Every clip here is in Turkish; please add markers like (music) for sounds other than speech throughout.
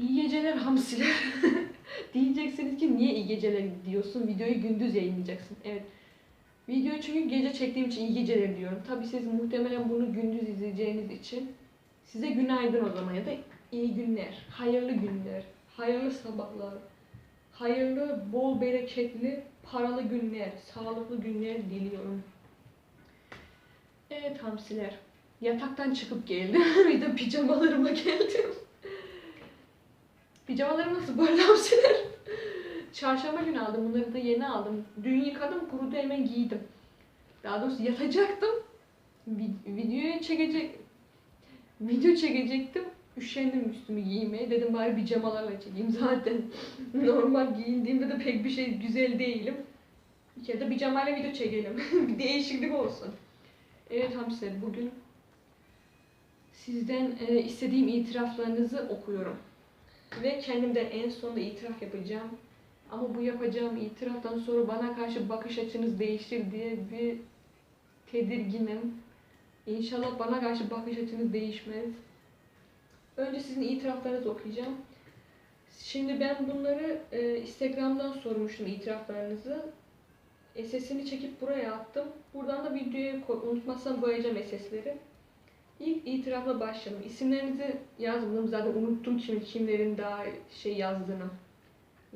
İyi geceler hamsiler. (laughs) Diyeceksiniz ki niye iyi geceler diyorsun? Videoyu gündüz yayınlayacaksın. Evet. Videoyu çünkü gece çektiğim için iyi geceler diyorum. Tabi siz muhtemelen bunu gündüz izleyeceğiniz için size günaydın o zaman ya da iyi günler, hayırlı günler, hayırlı sabahlar, hayırlı, bol bereketli, paralı günler, sağlıklı günler diliyorum. Evet hamsiler. Yataktan çıkıp geldim. (laughs) Bir de pijamalarıma geldim. Pijamalarım nasıl böyle hamsiler? Çarşamba günü aldım. Bunları da yeni aldım. Dün yıkadım, kurudu hemen giydim. Daha doğrusu yatacaktım. Vi- videoyu çekecek... Video çekecektim. Üşendim üstümü giymeye. Dedim bari pijamalarla çekeyim zaten. (laughs) Normal giyindiğimde de pek bir şey güzel değilim. Kere de pijamayla video çekelim. (laughs) bir değişiklik olsun. Evet hamsiler bugün sizden e, istediğim itiraflarınızı okuyorum. Ve kendimden en sonunda itiraf yapacağım. Ama bu yapacağım itiraftan sonra bana karşı bakış açınız değişir diye bir tedirginim. İnşallah bana karşı bakış açınız değişmez. Önce sizin itiraflarınızı okuyacağım. Şimdi ben bunları e, Instagram'dan sormuştum itiraflarınızı. SS'ini çekip buraya attım. Buradan da videoya unutmazsam koyacağım SS'leri. İlk itirafla başlayalım. İsimlerinizi yazmadım. Zaten unuttum kim, kimlerin daha şey yazdığını.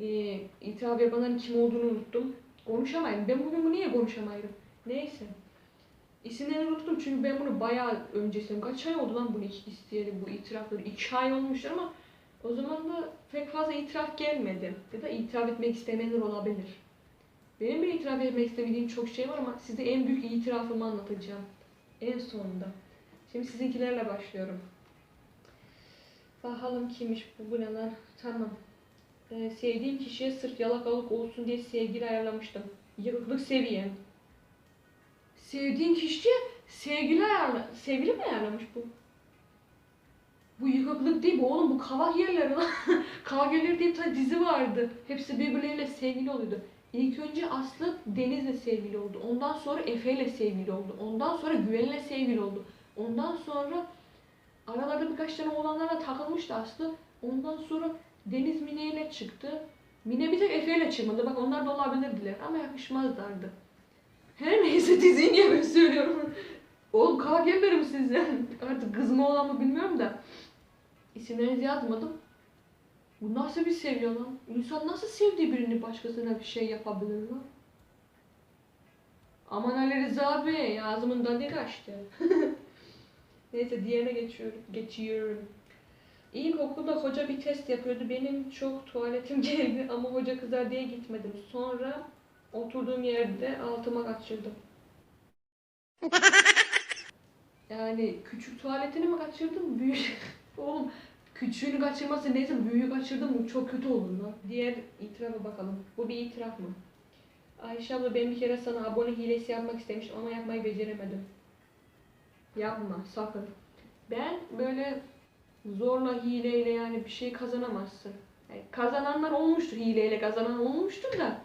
Ee, itiraf yapanların kim olduğunu unuttum. Konuşamaydım. Ben bugün bu niye konuşamaydım? Neyse. İsimlerini unuttum çünkü ben bunu bayağı öncesinde, kaç ay oldu lan bunu isteyeli bu itirafları? İki ay olmuştur ama o zaman da pek fazla itiraf gelmedi. Ya da itiraf etmek istemeyenler olabilir. Benim bir itiraf etmek istemediğim çok şey var ama size en büyük itirafımı anlatacağım. En sonunda. Şimdi sizinkilerle başlıyorum. Bakalım kimmiş bu, bu? Tamam. Ee, sevdiğim kişiye sırf yalakalık olsun diye sevgili ayarlamıştım. Yıllık seviyem. Sevdiğin kişiye sevgili ayarla... Sevgili mi ayarlamış bu? Bu yıkıklık değil bu oğlum bu kavak yerleri lan. (laughs) kavak yerleri diye bir tane dizi vardı. Hepsi birbirleriyle sevgili oluyordu. İlk önce Aslı Deniz'le sevgili oldu. Ondan sonra Efe'yle sevgili oldu. Ondan sonra Güven'le sevgili oldu. Ondan sonra aralarda birkaç tane oğlanlarla takılmıştı Aslı. Ondan sonra Deniz Mine ile çıktı. Mine bir tek Efe ile çıkmadı. Bak onlar da olabilirdiler ama yakışmazlardı. Her neyse (laughs) diziyi niye ben söylüyorum. Oğlum kavak yemerim sizden. Artık kız mı olan mı bilmiyorum da. İsimlerinizi yazmadım. Bu nasıl bir sevgi lan? İnsan nasıl sevdiği birini başkasına bir şey yapabilir lan? Aman Ali Rıza Bey, ağzımın tadı kaçtı. (laughs) Neyse diğerine geçiyorum. geçiyorum. İlkokulda hoca bir test yapıyordu. Benim çok tuvaletim (laughs) geldi ama hoca kızar diye gitmedim. Sonra oturduğum yerde altıma kaçırdım. (laughs) Yani küçük tuvaletini mi kaçırdım? Büyük. (laughs) Oğlum küçüğünü kaçırması neyse büyüğü kaçırdım mı çok kötü olur lan. Diğer itirafa bakalım. Bu bir itiraf mı? Ayşe abla ben bir kere sana abone hilesi yapmak istemiştim ama yapmayı beceremedim. Yapma sakın. Ben böyle zorla hileyle yani bir şey kazanamazsın. Yani kazananlar olmuştur hileyle kazanan olmuştur da.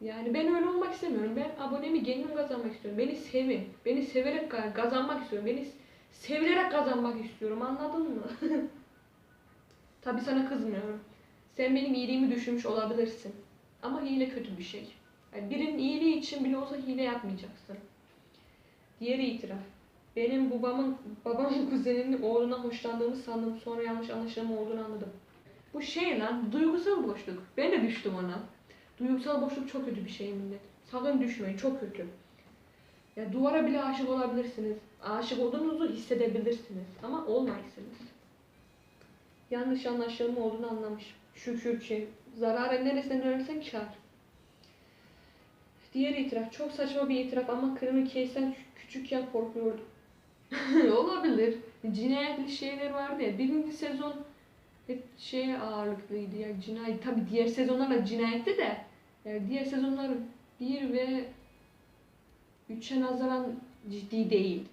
Yani ben öyle olmak istemiyorum. Ben abonemi kendim kazanmak istiyorum. Beni sevin. Beni severek ka- kazanmak istiyorum. Beni sevilerek kazanmak istiyorum. Anladın mı? (laughs) Tabii sana kızmıyorum. Sen benim iyiliğimi düşünmüş olabilirsin. Ama hile kötü bir şey. Yani birinin iyiliği için bile olsa hile yapmayacaksın. Diğeri itiraf. Benim babamın babamın (laughs) kuzeninin oğluna hoşlandığımı sandım. Sonra yanlış anlaşılma olduğunu anladım. Bu şey lan duygusal boşluk. Ben de düştüm ona. Duygusal boşluk çok kötü bir şey millet. Sakın düşmeyin çok kötü. Ya duvara bile aşık olabilirsiniz. Aşık olduğunuzu hissedebilirsiniz. Ama olmaysınız. Yanlış anlaşılma olduğunu anlamış. Şükür ki. Zararın neresinden dönersen kar. Diğer itiraf. Çok saçma bir itiraf ama kırmızı keysen küçükken korkuyordum. (laughs) Olabilir. Cinayetli şeyler vardı ya. Birinci sezon hep şeye ağırlıklıydı ya cinayet. Tabi diğer sezonlarla cinayetti de yani diğer sezonların bir ve üçe nazaran ciddi değil.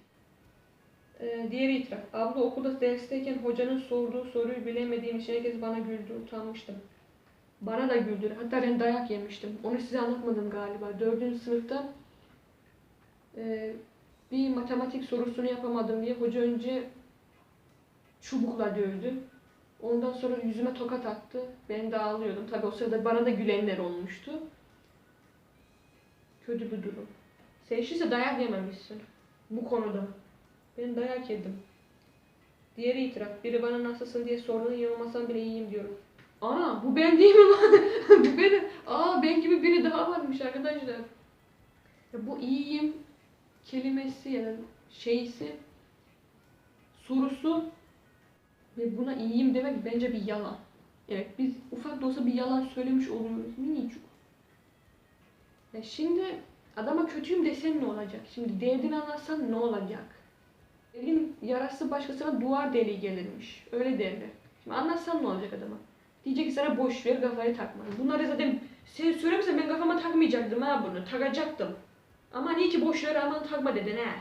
Ee, diğer itiraf. Abla okulda dersteyken hocanın sorduğu soruyu bilemediğim için herkes bana güldü. Utanmıştım. Bana da güldü. Hatta ben dayak yemiştim. Onu size anlatmadım galiba. Dördüncü sınıfta e, bir matematik sorusunu yapamadım diye hoca önce çubukla dövdü. Ondan sonra yüzüme tokat attı. Ben de ağlıyordum. Tabii o sırada bana da gülenler olmuştu. Kötü bir durum. Sen ise dayak yememişsin. Bu konuda. Ben dayak yedim. Diğeri itiraf. Biri bana nasılsın diye sorduğunda iyi olmasam bile iyiyim diyorum. Ana bu ben değil mi lan? (laughs) bu benim. Aa ben gibi biri daha varmış arkadaşlar. Ya bu iyiyim kelimesi ya da şeysi sorusu ve buna iyiyim demek bence bir yalan. Evet biz ufak da olsa bir yalan söylemiş oluyoruz. Minicik. Ya şimdi adama kötüyüm desen ne olacak? Şimdi derdini anlatsan ne olacak? Elin yarası başkasına duvar deliği gelirmiş. Öyle derler. Şimdi anlatsan ne olacak adama? Diyecek ki sana boş ver kafaya takma. Bunları zaten sen söylemesen ben kafama takmayacaktım ha bunu. Takacaktım. Ama iyi ki boş ver aman takma dedin ha.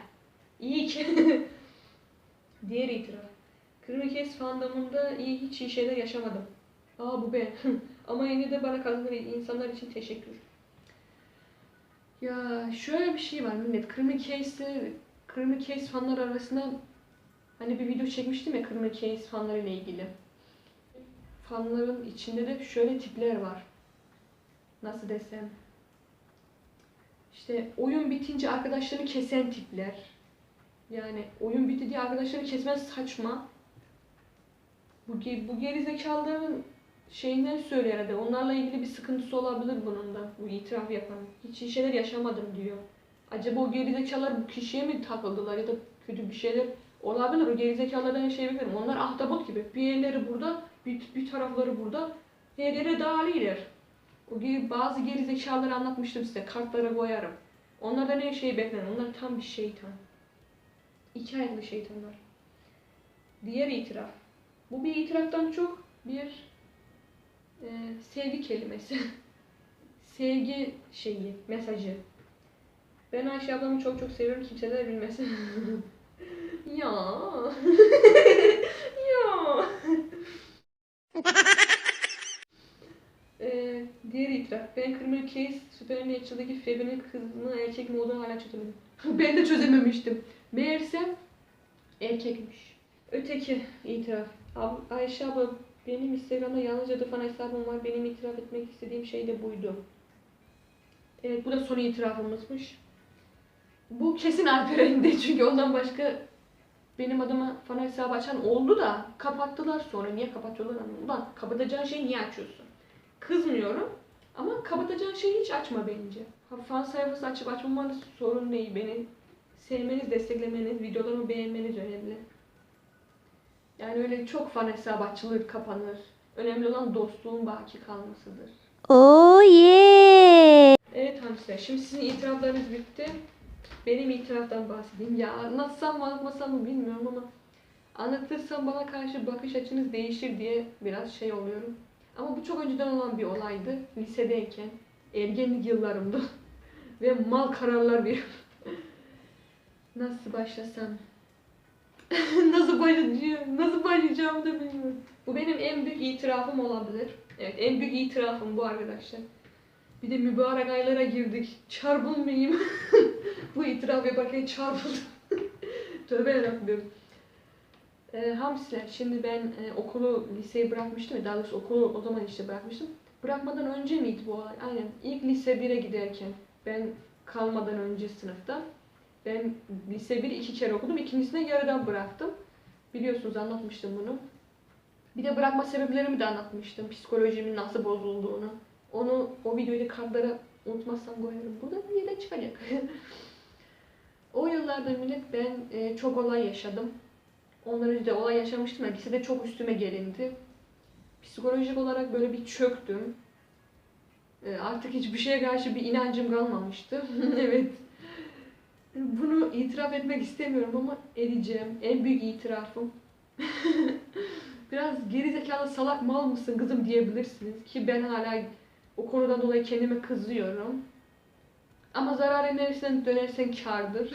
İyi ki. (laughs) Diğer itiraf. Kırmızı Kes fandomunda iyi hiç iyi şeyler yaşamadım. Aa bu ben. (laughs) Ama yine de bana kazanan insanlar için teşekkür. Ya şöyle bir şey var millet. Kırmızı Case'le Kırmızı Case fanlar arasında hani bir video çekmiştim ya Kırmızı Case fanları ile ilgili. Fanların içinde de şöyle tipler var. Nasıl desem. İşte oyun bitince arkadaşlarını kesen tipler. Yani oyun bitti diye arkadaşlarını kesmen saçma. Bu, bu gerizekalıların şeyinden söylüyor herhalde. Onlarla ilgili bir sıkıntısı olabilir bunun da. Bu itiraf yapan. Hiç iyi şeyler yaşamadım diyor. Acaba o gerizekalılar bu kişiye mi takıldılar ya da kötü bir şeyler olabilir. O gerizekalılardan şey bilmiyorum. Onlar ahtapot gibi. Bir yerleri burada, bir, bir tarafları burada. Her yere dağılıyorlar. O gibi bazı gerizekalıları anlatmıştım size. Kartlara koyarım. Onlardan her şeyi beklerim. Onlar tam bir şeytan. İki ayaklı şeytanlar. Diğer itiraf. Bu bir itiraftan çok bir e, sevgi kelimesi. (laughs) sevgi şeyi, mesajı. Ben Ayşe ablamı çok çok seviyorum. Kimse de bilmesin. (laughs) ya. (laughs) Ee, diğer itiraf. Case Supernatural'daki Phoebe'nin kız mı erkek mi olduğunu hala çözemedim. (laughs) ben de çözememiştim. Meğersem erkekmiş. Öteki itiraf. Ab- Ayşe abla benim Instagram'da yalnızca da fan hesabım var. Benim itiraf etmek istediğim şey de buydu. Evet bu da son itirafımızmış. Bu kesin Alperen'di (laughs) çünkü ondan başka benim adıma fan hesabı açan oldu da kapattılar sonra. Niye kapatıyorlar anlamadım. Ulan kapatacağın şeyi niye açıyorsun? Kızmıyorum ama kapatacağın şeyi hiç açma bence. Fan sayfası açıp açmamanız sorun değil. Beni sevmeniz, desteklemeniz, videolarımı beğenmeniz önemli. Yani öyle çok fan hesabı açılır, kapanır. Önemli olan dostluğun baki kalmasıdır. Oh yeah! Evet Hamsi, şimdi sizin itiraflarınız bitti. Benim itiraftan bahsedeyim. Ya anlatsam mı anlatmasam mı bilmiyorum ama anlatırsam bana karşı bakış açınız değişir diye biraz şey oluyorum. Ama bu çok önceden olan bir olaydı. Lisedeyken, ergenlik yıllarımda (laughs) ve mal kararlar bir. (laughs) Nasıl başlasam? (laughs) nasıl başlayacağım? Nasıl başlayacağımı da bilmiyorum. Bu benim en büyük itirafım olabilir. Evet, en büyük itirafım bu arkadaşlar. Bir de mübarek aylara girdik. Çarpılmayayım. bu itiraf yaparken çarpıldım. Tövbe yarabbim. Ee, hamsiler. Şimdi ben e, okulu, liseyi bırakmıştım. Daha doğrusu okulu o zaman işte bırakmıştım. Bırakmadan önce miydi bu olay? Aynen. İlk lise 1'e giderken. Ben kalmadan önce sınıfta. Ben lise 1'i iki kere okudum. İkincisine yarıdan bıraktım. Biliyorsunuz anlatmıştım bunu. Bir de bırakma sebeplerimi de anlatmıştım. Psikolojimin nasıl bozulduğunu. Onu o videoyu kartlara unutmazsam koyarım. Burada bir yere çıkacak. (laughs) o yıllarda millet ben e, çok olay yaşadım. Ondan önce de olay yaşamıştım ya lisede çok üstüme gelindi. Psikolojik olarak böyle bir çöktüm. E, artık hiçbir şeye karşı bir inancım kalmamıştı. (laughs) evet. Bunu itiraf etmek istemiyorum ama edeceğim. En büyük itirafım. (laughs) Biraz gerizekalı salak mal mısın kızım diyebilirsiniz ki ben hala o konudan dolayı kendime kızıyorum. Ama zararı neresinden dönersen kârdır.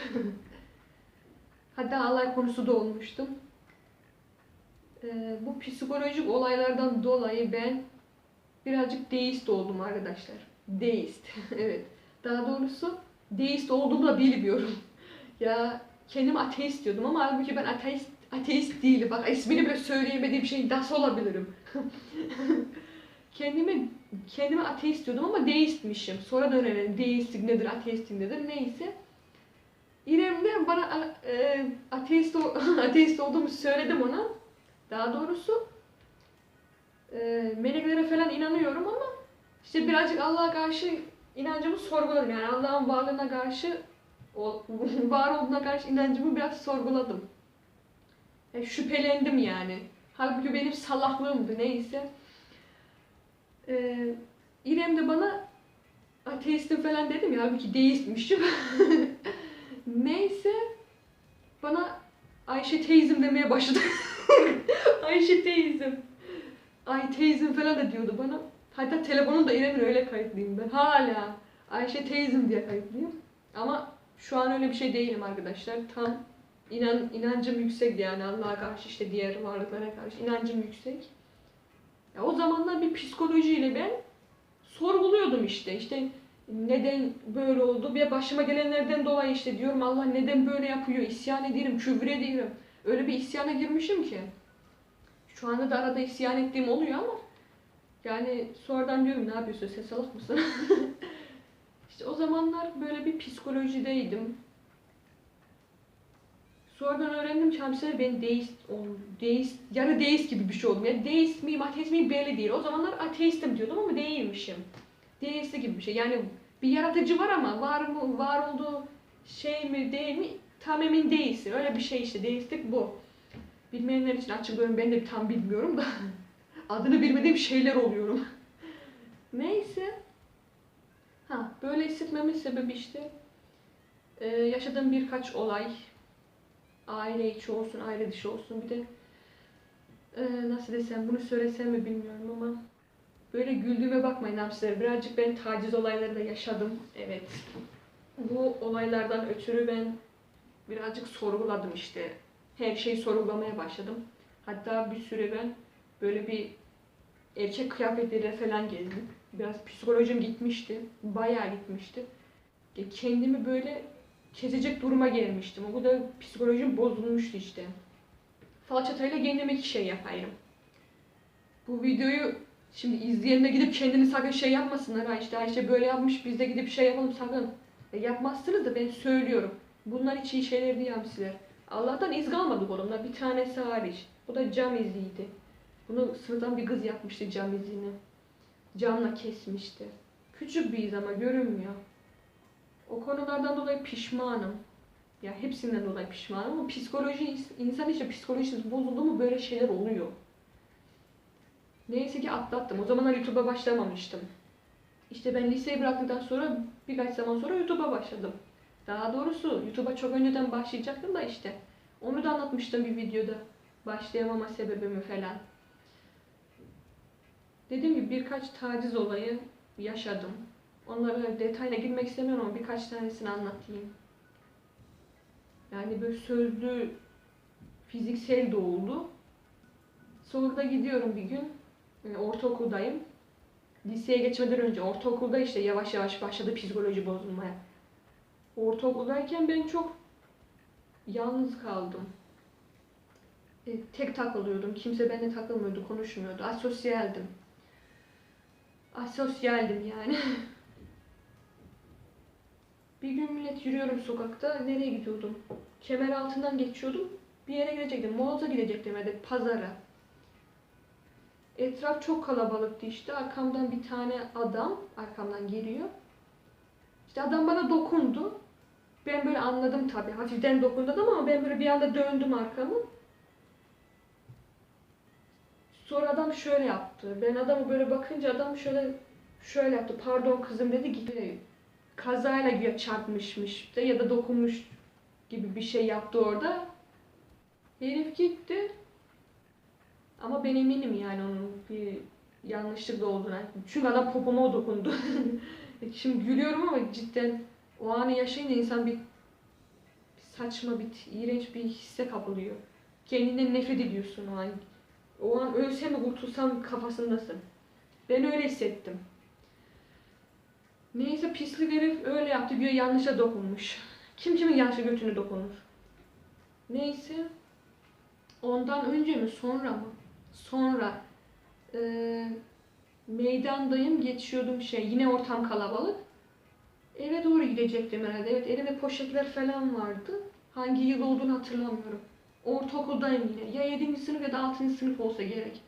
(laughs) Hatta alay konusu da olmuştum. Ee, bu psikolojik olaylardan dolayı ben birazcık deist oldum arkadaşlar. Deist. (laughs) evet. Daha doğrusu deist olduğumu da bilmiyorum. (laughs) ya kendim ateist diyordum ama halbuki ben ateist ateist değilim. Bak ismini bile söyleyemediğim şey nasıl olabilirim? (laughs) kendimi kendimi ateist diyordum ama deistmişim. Sonra öğrendim deistlik nedir, ateistlik nedir neyse. İrem de bana e, ateist, ol- ateist olduğumu söyledim ona. Daha doğrusu e, meleklere falan inanıyorum ama işte birazcık Allah'a karşı inancımı sorguladım. Yani Allah'ın varlığına karşı o, (laughs) var olduğuna karşı inancımı biraz sorguladım. E, şüphelendim yani. Halbuki benim salaklığımdı neyse. E, İrem de bana ateistim falan dedim ya halbuki deistmişim. (laughs) neyse bana Ayşe teyzim demeye başladı. (laughs) (laughs) Ayşe teyzim. Ay teyzim falan da diyordu bana. Hatta telefonum da İrem'in öyle kayıtlıyım ben. Hala Ayşe teyzim diye kayıtlıyım. Ama şu an öyle bir şey değilim arkadaşlar. Tam inan, inancım yüksek yani Allah'a karşı işte diğer varlıklara karşı inancım yüksek. Ya o zamanlar bir psikolojiyle ben sorguluyordum işte. İşte neden böyle oldu? Bir başıma gelenlerden dolayı işte diyorum Allah neden böyle yapıyor? İsyan ederim, küfür ederim. Öyle bir isyana girmişim ki. Şu anda da arada isyan ettiğim oluyor ama yani sonradan diyorum ne yapıyorsun sen salak mısın? (laughs) işte o zamanlar böyle bir psikolojideydim. Sonradan öğrendim ki hamsiler ben deist, deist, yarı deist gibi bir şey oldum. Yani deist miyim, ateist miyim belli değil. O zamanlar ateistim diyordum ama değilmişim. Deist gibi bir şey. Yani bir yaratıcı var ama var mı, var olduğu şey mi değil mi tam emin değilsin. Öyle bir şey işte. Deistlik bu. Bilmeyenler için açıklıyorum. Ben de tam bilmiyorum da. (laughs) Adını bilmediğim şeyler oluyorum. (laughs) Neyse. Ha, böyle hissetmemin sebebi işte e, yaşadığım birkaç olay. Aile içi olsun, aile dışı olsun. Bir de e, nasıl desem, bunu söylesem mi bilmiyorum ama böyle güldüğüme bakmayın hamsiler. Birazcık ben taciz olayları da yaşadım. Evet. Bu olaylardan ötürü ben birazcık sorguladım işte. Her şeyi sorgulamaya başladım. Hatta bir süre ben böyle bir erkek kıyafetleriyle falan gezdim. Biraz psikolojim gitmişti. Bayağı gitmişti. Kendimi böyle kesecek duruma gelmiştim. O kadar psikolojim bozulmuştu işte. Falçatayla kendime iki şey yapayım. Bu videoyu şimdi izleyenler gidip kendini sakın şey yapmasınlar. Ha işte Ayşe böyle yapmış biz de gidip şey yapalım sakın. E yapmazsınız da ben söylüyorum. Bunlar hiç iyi şeyler değil. Allah'tan iz kalmadı kolumda. Bir tanesi hariç. Bu da cam iziydi. Bunu sınıftan bir kız yapmıştı cam izini. Camla kesmişti. Küçük bir iz ama görünmüyor. O konulardan dolayı pişmanım. Ya hepsinden dolayı pişmanım ama psikoloji, insan işte psikolojisi bozuldu mu böyle şeyler oluyor. Neyse ki atlattım. O zamanlar YouTube'a başlamamıştım. İşte ben liseyi bıraktıktan sonra birkaç zaman sonra YouTube'a başladım. Daha doğrusu YouTube'a çok önceden başlayacaktım da işte. Onu da anlatmıştım bir videoda. Başlayamama sebebimi falan. Dediğim gibi birkaç taciz olayı yaşadım. Onlara detayına girmek istemiyorum ama birkaç tanesini anlatayım. Yani böyle sözlü, fiziksel de oldu. Sonra gidiyorum bir gün. Yani ortaokuldayım. Liseye geçmeden önce ortaokulda işte yavaş yavaş başladı psikoloji bozulmaya. Ortaokuldayken ben çok yalnız kaldım. E, tek takılıyordum. Kimse benimle takılmıyordu, konuşmuyordu. Asosyaldim. Asosyaldim yani. (laughs) bir gün millet yürüyorum sokakta. Nereye gidiyordum? Kemer altından geçiyordum. Bir yere gidecektim. Moloz'a gidecektim ya da pazara. Etraf çok kalabalıktı işte. Arkamdan bir tane adam arkamdan geliyor. İşte adam bana dokundu. Ben böyle anladım tabii. Hafiften dokundu ama ben böyle bir anda döndüm arkamı. Sonra adam şöyle yaptı. Ben adamı böyle bakınca adam şöyle şöyle yaptı. Pardon kızım dedi gitti. Kazayla güya çarpmışmış da ya da dokunmuş gibi bir şey yaptı orada. Herif gitti. Ama ben eminim yani onun bir yanlışlıkla olduğuna. Çünkü adam popoma dokundu. (laughs) Şimdi gülüyorum ama cidden o anı yaşayınca insan bir saçma, bir iğrenç bir hisse kapılıyor. Kendinden nefret ediyorsun o an. O an ölsem mi kurtulsam kafasındasın. Ben öyle hissettim. Neyse pislik herif öyle yaptı. Bir yanlışa dokunmuş. Kim kimin yanlışa götünü dokunur. Neyse. Ondan önce mi sonra mı? Sonra eee, meydandayım geçiyordum şey yine ortam kalabalık. Eve doğru gidecektim herhalde. Evet elimde poşetler falan vardı. Hangi yıl olduğunu hatırlamıyorum. Ortaokuldayım yine. Ya 7. sınıf ya da 6. sınıf olsa gerek.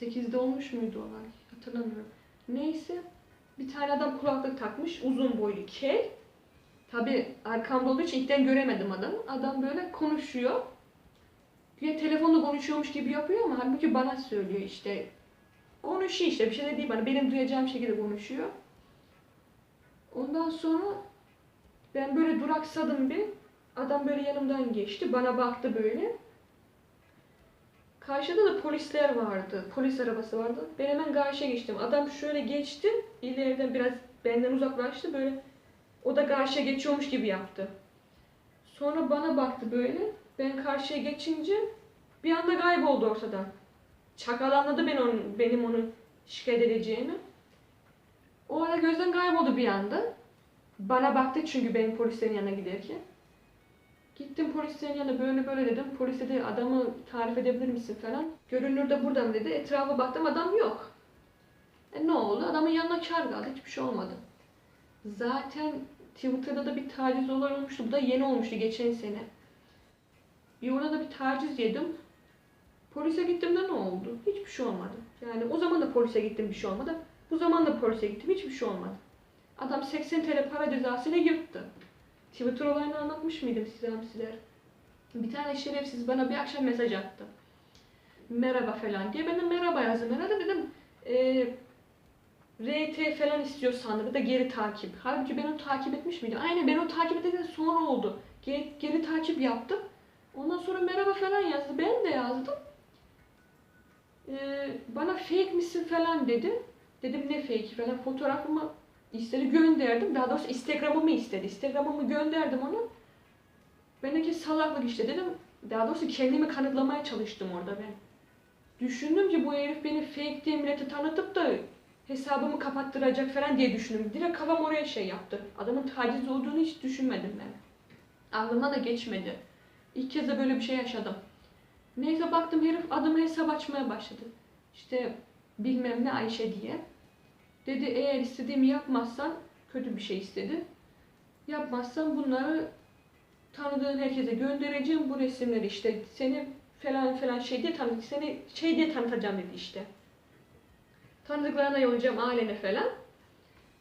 8'de olmuş muydu olay? Hatırlamıyorum. Neyse. Bir tane adam kulaklık takmış. Uzun boylu kel. Tabi arkamda olduğu için ilkten göremedim adamı. Adam böyle konuşuyor. Güya telefonla konuşuyormuş gibi yapıyor ama halbuki bana söylüyor işte. Konuşuyor işte bir şey de değil bana. Benim duyacağım şekilde konuşuyor. Ondan sonra ben böyle duraksadım bir. Adam böyle yanımdan geçti. Bana baktı böyle. Karşıda da polisler vardı. Polis arabası vardı. Ben hemen karşıya geçtim. Adam şöyle geçti. İleriden biraz benden uzaklaştı. Böyle o da karşıya geçiyormuş gibi yaptı. Sonra bana baktı böyle. Ben karşıya geçince bir anda kayboldu ortadan. Çakal anladı ben onun, benim onu şikayet edeceğimi. O ara gözden kayboldu bir anda. Bana baktı çünkü benim polislerin yanına giderken. Gittim polislerin yanına böyle böyle dedim. Polis dedi adamı tarif edebilir misin falan. Görünür de burada mı dedi. Etrafa baktım adam yok. E ne oldu? Adamın yanına kar kaldı. Hiçbir şey olmadı. Zaten Twitter'da da bir taciz olay olmuştu. Bu da yeni olmuştu geçen sene. Bir orada da bir taciz yedim. Polise gittim de ne oldu? Hiçbir şey olmadı. Yani o zaman da polise gittim bir şey olmadı. Bu zaman da polise gittim hiçbir şey olmadı. Adam 80 TL para cezasıyla yırttı. Twitter olayını anlatmış mıydım size hamsiler? Bir tane şerefsiz bana bir akşam mesaj attı. Merhaba falan diye. Ben de merhaba yazdım. Herhalde dedim e, RT falan istiyor sanırım da geri takip. Halbuki ben onu takip etmiş miydim? Aynen ben onu takip edildiğinde sonra oldu. Geri, geri takip yaptım. Ondan sonra merhaba falan yazdı. Ben de yazdım. Ee, bana fake misin falan dedi. Dedim ne fake falan fotoğrafımı istedi gönderdim. Daha doğrusu Instagram'ımı istedi. Instagram'ımı gönderdim ona. Ben de ki salaklık işte dedim. Daha doğrusu kendimi kanıtlamaya çalıştım orada ben. Düşündüm ki bu herif beni fake diye millete tanıtıp da hesabımı kapattıracak falan diye düşündüm. Direkt kafam oraya şey yaptı. Adamın taciz olduğunu hiç düşünmedim ben. Aklıma da geçmedi. İlk kez de böyle bir şey yaşadım. Neyse baktım herif adımı hesap açmaya başladı. İşte bilmem ne Ayşe diye. Dedi eğer istediğimi yapmazsan kötü bir şey istedi. Yapmazsan bunları tanıdığın herkese göndereceğim bu resimleri işte seni falan falan şey diye tanıt seni şey diye tanıtacağım dedi işte. Tanıdıklarına yollayacağım ailene falan.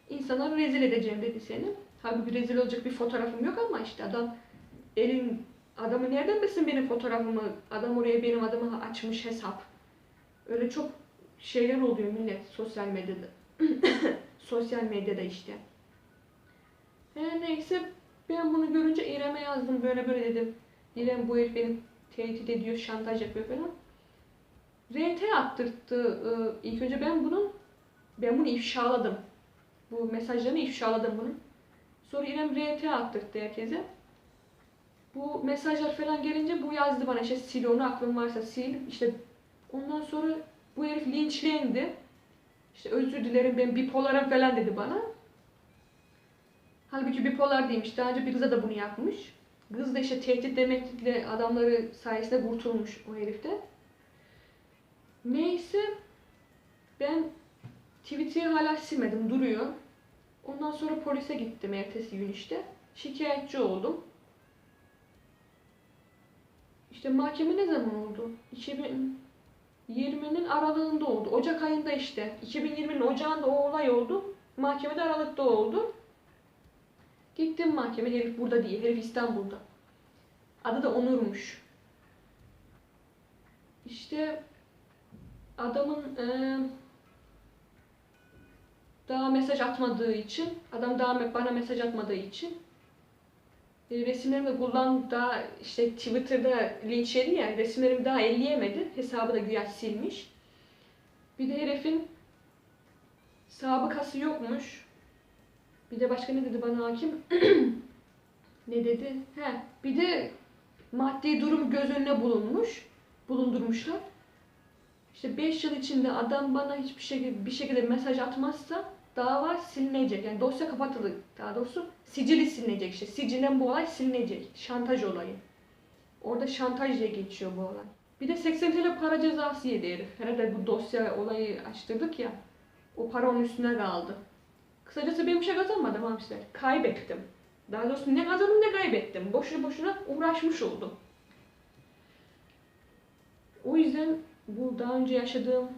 İnsanları rezil edeceğim dedi seni. Halbuki rezil olacak bir fotoğrafım yok ama işte adam elin adamı nereden bilsin benim fotoğrafımı? Adam oraya benim adımı açmış hesap. Öyle çok şeyler oluyor millet sosyal medyada. (coughs) sosyal medyada işte. Her neyse ben bunu görünce İrem'e yazdım böyle böyle dedim. İrem bu herif beni tehdit ediyor, şantaj yapıyor falan. RT attırttı. Ee, İlk önce ben bunu ben bunu ifşaladım. Bu mesajlarını ifşaladım bunun. Sonra İrem RT attırttı herkese. Bu mesajlar falan gelince bu yazdı bana işte sil onu aklın varsa sil. İşte ondan sonra bu herif linçlendi. İşte özür dilerim ben bipolarım falan dedi bana. Halbuki bipolar değilmiş. Daha önce bir kıza da bunu yapmış. Kız da işte tehdit demekle adamları sayesinde kurtulmuş o herifte. Neyse ben Twitter'ı hala silmedim duruyor. Ondan sonra polise gittim ertesi gün işte. Şikayetçi oldum. İşte mahkeme ne zaman oldu? 2020'nin aralığında oldu. Ocak ayında işte. 2020'nin ocağında o olay oldu. Mahkemede aralıkta oldu. Gittim mahkeme. Herif burada değil. Herif İstanbul'da. Adı da Onur'muş. İşte adamın eee, daha mesaj atmadığı için, adam daha bana mesaj atmadığı için e, resimlerimi kullan daha işte Twitter'da linç yedi ya resimlerimi daha elleyemedi. Hesabı da güya silmiş. Bir de herifin sabıkası yokmuş. Bir de başka ne dedi bana hakim? (clears throat) ne dedi? He, bir de maddi durum göz önüne bulunmuş. Bulundurmuşlar. İşte 5 yıl içinde adam bana hiçbir şekilde bir şekilde mesaj atmazsa dava silinecek. Yani dosya kapatılır. Daha doğrusu sicili silinecek işte. Sicilen bu olay silinecek. Şantaj olayı. Orada şantaj diye geçiyor bu olay. Bir de 80 TL para cezası yedi herif. Herhalde bu dosya olayı açtırdık ya. O para onun üstüne kaldı. Kısacası benim bir şey kazanmadım hamsiler. Kaybettim. Daha doğrusu ne kazandım ne kaybettim. Boşu boşuna uğraşmış oldum. O yüzden bu daha önce yaşadığım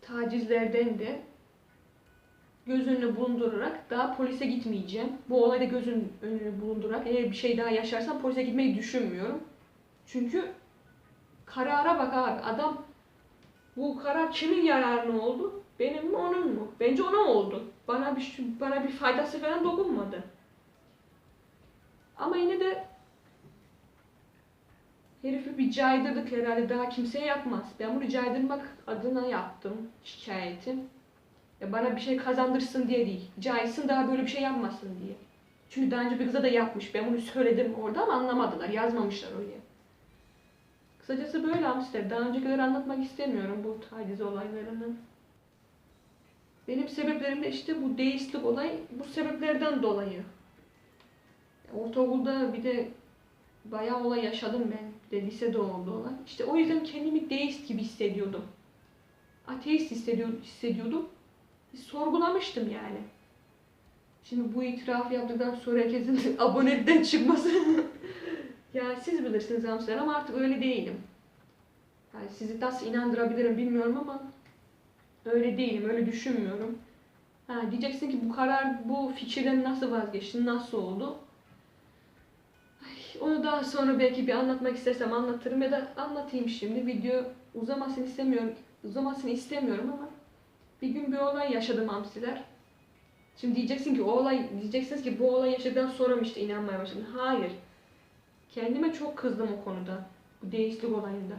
tacizlerden de göz önüne bulundurarak daha polise gitmeyeceğim. Bu olayda gözün önüne bulundurarak eğer bir şey daha yaşarsam polise gitmeyi düşünmüyorum. Çünkü karara bak abi adam bu karar kimin yararına oldu? Benim mi onun mu? Bence ona oldu. Bana bir bana bir faydası falan dokunmadı. Ama yine de herifi bir caydırdık herhalde daha kimseye yapmaz. Ben bunu caydırmak adına yaptım şikayetim. Bana bir şey kazandırsın diye değil. Caysın daha böyle bir şey yapmasın diye. Çünkü daha önce bir kıza da yapmış. Ben bunu söyledim orada ama anlamadılar. Yazmamışlar oraya. Kısacası böyle hamster. Daha öncekileri anlatmak istemiyorum bu taciz olaylarını. Benim sebeplerim de işte bu deistlik olay bu sebeplerden dolayı. Ortaokulda bir de bayağı olay yaşadım ben. Bir de oldu olay. İşte o yüzden kendimi deist gibi hissediyordum. Ateist hissediyordum. Sorgulamıştım yani. Şimdi bu itirafı yaptıktan sonra herkesin (laughs) aboneden çıkması. (laughs) ya siz bilirsiniz hamster ama artık öyle değilim. Yani sizi nasıl inandırabilirim bilmiyorum ama öyle değilim, öyle düşünmüyorum. Ha, diyeceksin ki bu karar, bu fikirden nasıl vazgeçtin, nasıl oldu? Ay, onu daha sonra belki bir anlatmak istersem anlatırım ya da anlatayım şimdi. Video uzamasını istemiyorum, uzamasını istemiyorum ama bir gün bir olay yaşadım hamsiler. Şimdi diyeceksin ki o olay, diyeceksiniz ki bu olay yaşadıktan sonra mı işte inanmaya başladın? Hayır. Kendime çok kızdım o konuda. Bu deistlik olayında.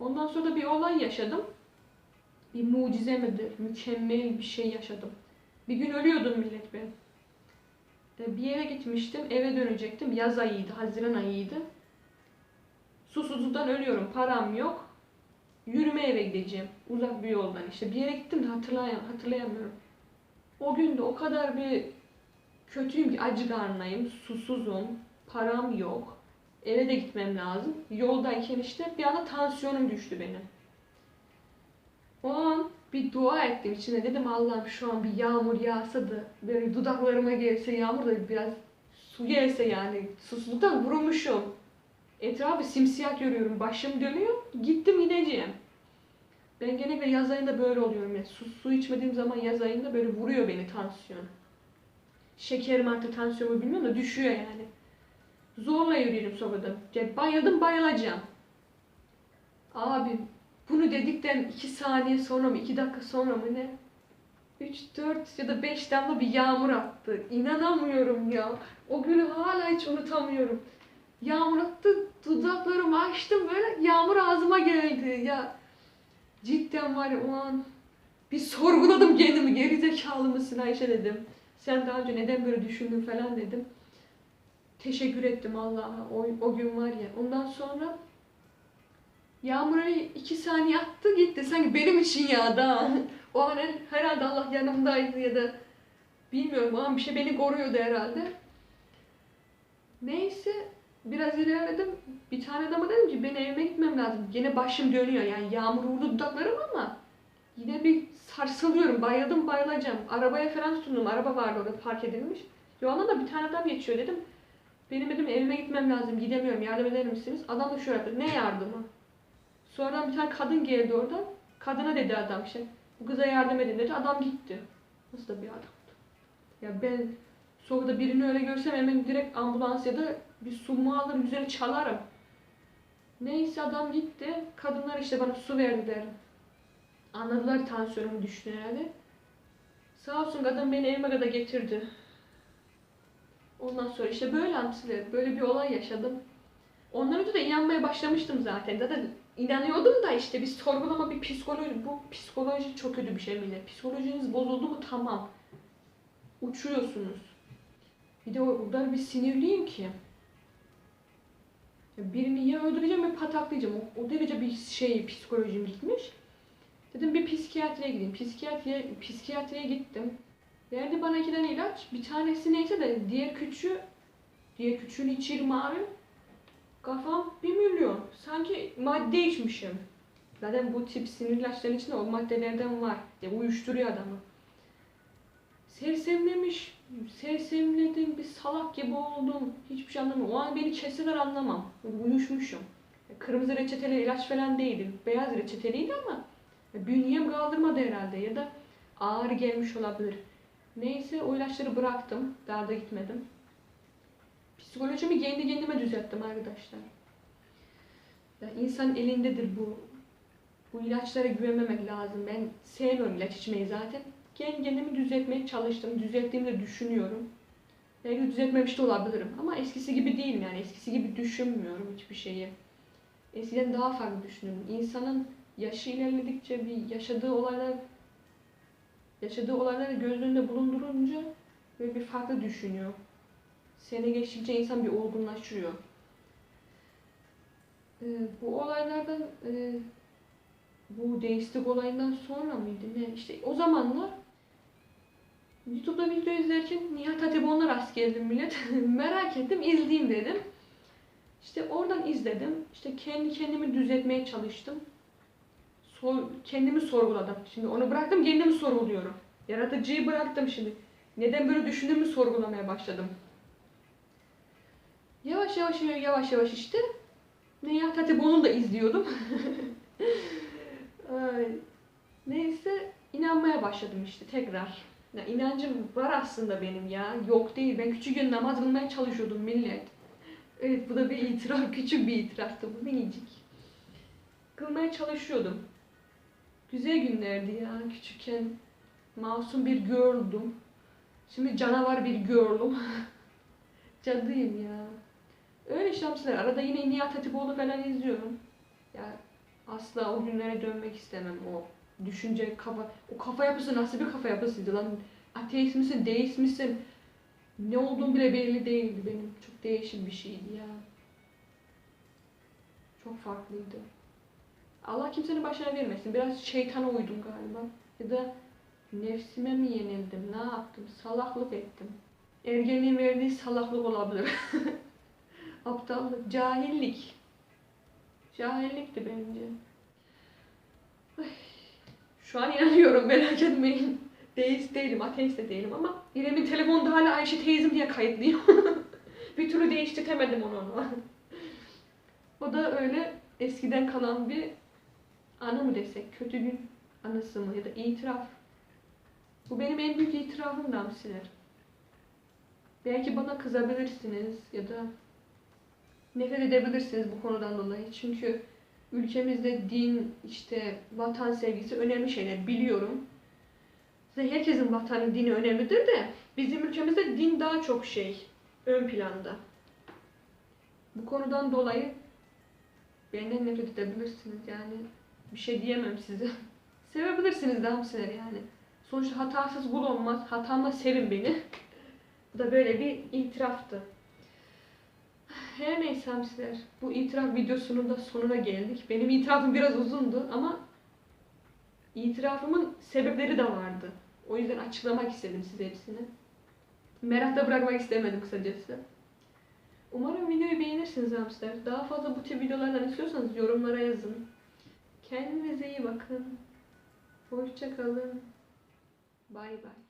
Ondan sonra da bir olay yaşadım. Bir mucize midir? Mükemmel bir şey yaşadım. Bir gün ölüyordum millet ben. Bir yere gitmiştim, eve dönecektim. Yaz ayıydı, Haziran ayıydı. Susuzluktan ölüyorum, param yok. Yürüme eve gideceğim. Uzak bir yoldan işte. Bir yere gittim de hatırlayam hatırlayamıyorum. O gün de o kadar bir kötüyüm ki acı karnıyım, susuzum, param yok. Eve de gitmem lazım. Yoldayken işte bir anda tansiyonum düştü benim. O an bir dua ettim içine dedim Allah'ım şu an bir yağmur yağsa da böyle dudaklarıma gelse yağmur da biraz su gelse yani susuzluktan vurulmuşum. Etrafı simsiyah görüyorum başım dönüyor gittim gideceğim. Ben genellikle yaz ayında böyle oluyorum yani su, su içmediğim zaman yaz ayında böyle vuruyor beni tansiyon. Şekerim artık tansiyonumu bilmiyorum da düşüyor yani. Zorla yürüyorum sokakta. Ya bayıldım bayılacağım. Abi bunu dedikten iki saniye sonra mı, iki dakika sonra mı ne? 3, 4 ya da 5 damla bir yağmur attı. İnanamıyorum ya. O günü hala hiç unutamıyorum. Yağmur attı, dudaklarımı açtım böyle yağmur ağzıma geldi ya. Cidden var ya o an bir sorguladım kendimi. Gerizekalı mısın Ayşe dedim. Sen daha önce neden böyle düşündün falan dedim. Teşekkür ettim Allah'a. O, o gün var ya. Ondan sonra Yağmur iki saniye attı gitti. Sanki benim için yağdı ha. O an herhalde Allah yanımdaydı ya da bilmiyorum o an bir şey beni koruyordu herhalde. Neyse biraz ilerledim. Bir tane adama dedim ki ben evime gitmem lazım. Gene başım dönüyor yani yağmur vurdu dudaklarım ama yine bir sarsılıyorum. Bayıldım bayılacağım. Arabaya falan tutundum. Araba vardı orada park edilmiş. Yoldan da bir tane adam geçiyor dedim. Benim dedim evime gitmem lazım. Gidemiyorum. Yardım eder misiniz? Adam da şöyle yaptı. Ne yardımı? Sonradan bir tane kadın geldi oradan. Kadına dedi adam işte. Bu kıza yardım edin dedi. Adam gitti. Nasıl da bir adamdı. Ya ben sokakta birini öyle görsem hemen direkt ambulans ya da bir su mu alırım üzerine çalarım. Neyse adam gitti. Kadınlar işte bana su verdiler. Anladılar tansiyonumu düştü herhalde. Sağ olsun kadın beni evime kadar getirdi. Ondan sonra işte böyle hamsiler, böyle bir olay yaşadım. Ondan önce de inanmaya başlamıştım zaten. Zaten inanıyordum da işte bir sorgulama, bir psikoloji. Bu psikoloji çok kötü bir şey millet. Psikolojiniz bozuldu mu tamam. Uçuyorsunuz. Bir de orada bir sinirliyim ki. Birini ya öldüreceğim ya pataklayacağım. O, o derece bir şey psikolojim gitmiş. Dedim bir psikiyatriye gideyim. Psikiyatriye, psikiyatriye gittim. Verdi bana iki tane ilaç. Bir tanesi neyse de diğer küçüğü, diğer küçüğünü içerim abi. Kafam bir milyon. Sanki madde içmişim. Zaten bu tip sinir ilaçlarının içinde o maddelerden var. Ya uyuşturuyor adamı. Sersemlemiş, sersemledim, bir salak gibi oldum. Hiçbir şey anlamıyorum. O an beni keseler anlamam. Uyuşmuşum. Kırmızı reçeteli ilaç falan değildi. Beyaz reçeteliydi ama bünyem kaldırmadı herhalde ya da ağır gelmiş olabilir. Neyse o ilaçları bıraktım. Daha da gitmedim. Psikolojimi kendi kendime düzelttim arkadaşlar. Ya insan elindedir bu. Bu ilaçlara güvenmemek lazım. Ben sevmiyorum ilaç içmeyi zaten. Kendi kendimi düzeltmeye çalıştım. Düzelttiğimi de düşünüyorum. Belki düzeltmemiş de olabilirim. Ama eskisi gibi değilim yani. Eskisi gibi düşünmüyorum hiçbir şeyi. Eskiden daha farklı düşünüyorum. İnsanın yaşı ilerledikçe bir yaşadığı olaylar yaşadığı olayları göz önünde bulundurunca böyle bir farklı düşünüyor. Sene geçtikçe insan bir olgunlaşıyor. Ee, bu olaylardan e, bu deistlik olayından sonra mıydı ne? İşte o zamanlar YouTube'da video izlerken Nihat Hatipoğlu'na rast geldim millet. (laughs) Merak ettim, izleyeyim dedim. İşte oradan izledim. İşte kendi kendimi düzeltmeye çalıştım. Sor, kendimi sorguladım. Şimdi onu bıraktım, kendimi sorguluyorum. Yaratıcıyı bıraktım şimdi. Neden böyle düşündüğümü sorgulamaya başladım. Yavaş yavaş yavaş yavaş işte Nihat Hatipoğlu'nu da izliyordum. (laughs) Neyse inanmaya başladım işte tekrar. Ya inancım var aslında benim ya. Yok değil. Ben küçükken namaz kılmaya çalışıyordum millet. Evet bu da bir itiraf. (laughs) Küçük bir itiraftı bu minicik. Kılmaya çalışıyordum. Güzel günlerdi ya küçükken. Masum bir girl'dum. Şimdi canavar bir girl'um. (laughs) Cadıyım ya. Öyle şamslar. Arada yine Nihat Hatipoğlu falan izliyorum. Ya asla o günlere dönmek istemem o düşünce kafa o kafa yapısı nasıl bir kafa yapısıydı lan? Ateist misin deist misin? Ne olduğum bile belli değildi. Benim çok değişik bir şeydi ya. Çok farklıydı. Allah kimsenin başına vermesin. Biraz şeytana uydum galiba. Ya da nefsime mi yenildim? Ne yaptım? Salaklık ettim. Ergenliğin verdiği salaklık olabilir. (laughs) Aptallık cahillik. Cahillikti bence. Ay, Şu an inanıyorum merak etmeyin. Deist değilim, ateist de değilim ama İrem'in telefonda hala Ayşe teyzem diye kayıtlıyım. (laughs) bir türlü değiştirtemedim onu ona. (laughs) o da öyle eskiden kalan bir anı mı desek, kötü gün anısı mı ya da itiraf. Bu benim en büyük itirafım Damsiler. Belki bana kızabilirsiniz ya da nefret edebilirsiniz bu konudan dolayı. Çünkü ülkemizde din, işte vatan sevgisi önemli şeyler biliyorum. Herkesin vatanı, dini önemlidir de bizim ülkemizde din daha çok şey ön planda. Bu konudan dolayı benden nefret edebilirsiniz yani. Bir şey diyemem size. (laughs) Sevebilirsiniz de hamsiler yani. Sonuçta hatasız kul olmaz. Hatamla sevin beni. Bu da böyle bir itiraftı. Her neyse hamsiler. Bu itiraf videosunun da sonuna geldik. Benim itirafım biraz uzundu ama itirafımın sebepleri de vardı. O yüzden açıklamak istedim size hepsini. Merakta bırakmak istemedim kısacası. Umarım videoyu beğenirsiniz hamsiler. Daha fazla bu tip videolardan istiyorsanız yorumlara yazın. Kendinize iyi bakın. Hoşça kalın. Bay bay.